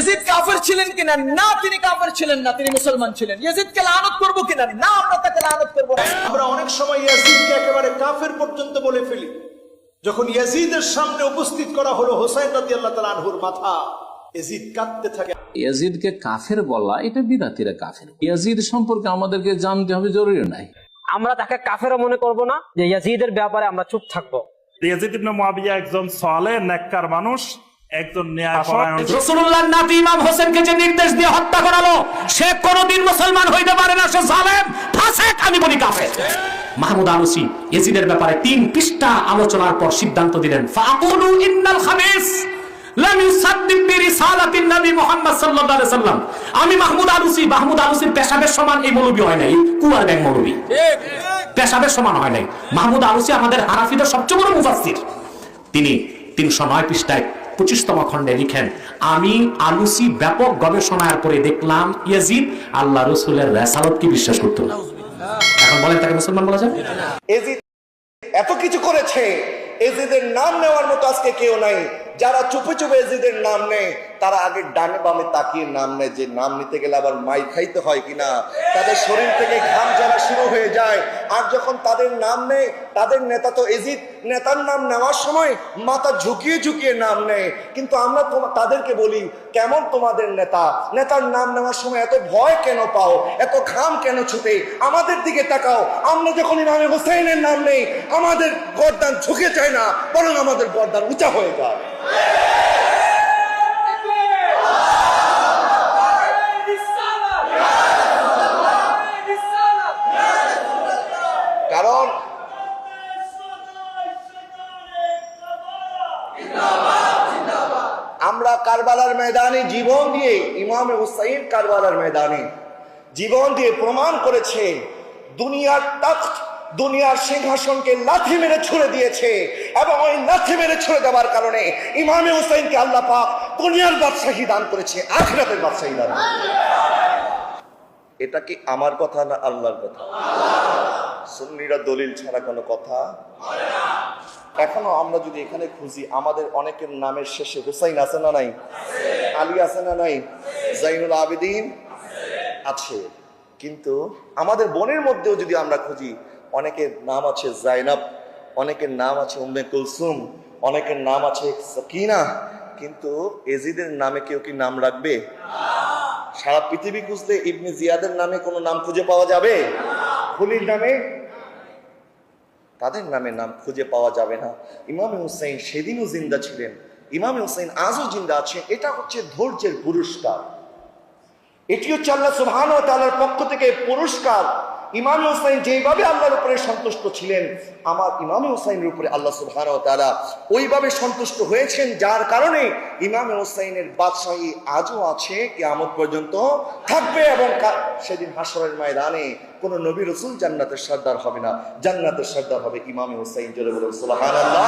Yazid কাফের ছিলেন কিনা? না তিনি কাফের ছিলেন না তিনি মুসলমান ছিলেন। ইয়াজিদকে লানত করব কিনা? না আমরা তাকে লানত করব না। আমরা অনেক সময় ইয়াজিদকে একেবারে কাফের পর্যন্ত বলে ফেলি। যখন ইয়াজিদের সামনে উপস্থিত করা হলো হোসাইন রাদি আল্লাহ তালা আনহুর মাথা ইয়াজিদ কাঁদতে থাকে। ইয়াজিদকে কাফের বলা এটা বিদাতিরা কাফের। ইয়াজিদ সম্পর্কে আমাদেরকে জানতে হবে জরুরি নাই। আমরা তাকে কাফেরও মনে করব না যে ইয়াজিদের ব্যাপারে আমরা চুপ থাকব। ইয়াজিদ ইবনে মুয়াবিয়া একজন সালে নেককার মানুষ। একজন রসুল্লাহ নাতি ইমাম হোসেনকে যে নির্দেশ দিয়ে হত্যা করালো সে কোনোদিন মুসলমান হইতে পারে না সে জালেম ফাসেক আমি বলি কাফের। মাহমুদ আলুসি এজিদের ব্যাপারে তিন পৃষ্ঠা আলোচনার পর সিদ্ধান্ত দিলেন ফাকুলু ইন্নাল খামিস লাম ইউসাদ্দিক বিরিসালাতিন নবী মুহাম্মদ সাল্লাল্লাহু আলাইহি সাল্লাম। আমি মাহমুদ আলুসি মাহমুদ আলুসির পেশাবের সমান এই মৌলবী হয় নাই কুয়ার ব্যাং মৌলবী। পেশাবের সমান হয় নাই। মাহমুদ আলুসি আমাদের হানাফিদের সবচেয়ে বড় মুফাসসির। তিনি তিনশো নয় পৃষ্ঠায় পঁচিশতম খণ্ডে লিখেন, আমি আলুসি ব্যাপক গবেষণার পরে দেখলাম ইয়াজিদ আল্লাহ রসুলের রেসালতকে বিশ্বাস করতো। এখন বলেন তাকে মুসলমান বলা যায়? এত কিছু করেছে এজিদের নাম নেওয়ার মতো আজকে কেউ নাই। যারা চুপে চুপে এজিদের নাম নেয় তারা আগে ডানে বামে তাকিয়ে নাম নেয় যে নাম নিতে গেলে আবার মাই খাইতে হয় কিনা? তাদের শরীর থেকে ঘাম জ্বালা শুরু হয়ে যায়। আর যখন তাদের নাম নেয়, তাদের নেতা তো এজিদ, নেতার নাম নেওয়ার সময় মাথা ঝুঁকিয়ে ঝুঁকিয়ে নাম নেয়। কিন্তু আমরা তাদেরকে বলি, কেমন তোমাদের নেতা? নেতার নাম নেওয়ার সময় এত ভয় কেন পাও? এত ঘাম কেন ছুটে আমাদের দিকে তাকাও। আমরা যখন ইমামে হোসাইনের নাম নেই, আমাদের গরদান ঝুঁকে যায় না, বরং আমাদের গরদান উঁচা হয়ে যায়। আমরা কারবালার ময়দানে জীবন দিয়ে ইমাম হুসাইন কারবালার ময়দানে জীবন দিয়ে প্রমাণ করেছে, দুনিয়ার তখ্ত, দুনিয়ার সিংহাসনকে লাথি মেরে ছুড়ে দিয়েছে এবং ওই লাথি মেরে ছুড়ে দেওয়ার কারণে ইমামে হুসাইনকে আল্লাহ পাক দুনিয়ার বাদশাহী দান করেছে, আখিরাতের বাদশাহী দান। এটা কি আমার কথা না আল্লাহর কথা সুন্নিরা দলিল ছাড়া কোনো কথা এখনও আমরা যদি এখানে খুঁজি আমাদের অনেকের নামের শেষে হুসাইন আছে না নাই? আলী আছে না নাই? জাইনুল আবেদিন আছে। কিন্তু আমাদের বোনের মধ্যেও যদি আমরা খুঁজি অনেকের নাম আছে জাইনাব অনেকের নাম আছে উম্মে কুলসুম অনেকের নাম আছে সাকিনা কিন্তু এজিদের নামে কেউ কি নাম রাখবে? সারা পৃথিবী খুঁজতে ইবনে জিয়াদের নামে কোনো নাম খুঁজে পাওয়া যাবে? খুলির নামে তাদের নামে নাম খুঁজে পাওয়া যাবে না। ইমাম হুসাইন সেদিনও জিন্দা ছিলেন। ইমাম হুসাইন আজও জিন্দা আছে এটা হচ্ছে ধৈর্যের পুরস্কার। এটি হচ্ছে আল্লাহ সুবহান ও তাআলার পক্ষ থেকে পুরস্কার। ইমাম হুসাইন যেইভাবে আল্লাহর উপরে সন্তুষ্ট ছিলেন, আমার ইমাম হুসাইনের উপরে আল্লাহ সুবহান ও তাআলা ওইভাবে সন্তুষ্ট হয়েছেন, যার কারণে ইমাম হুসাইনের বাদশাহী আজও আছে, কিয়ামত পর্যন্ত থাকবে এবং সেদিন হাসরের ময়দানে কোন নবী রসুল জান্নাতের সর্দার হবে না। জান্নাতের সর্দার হবে ইমাম হুসাইন, জোরে বলুন সুবহানাল্লাহ।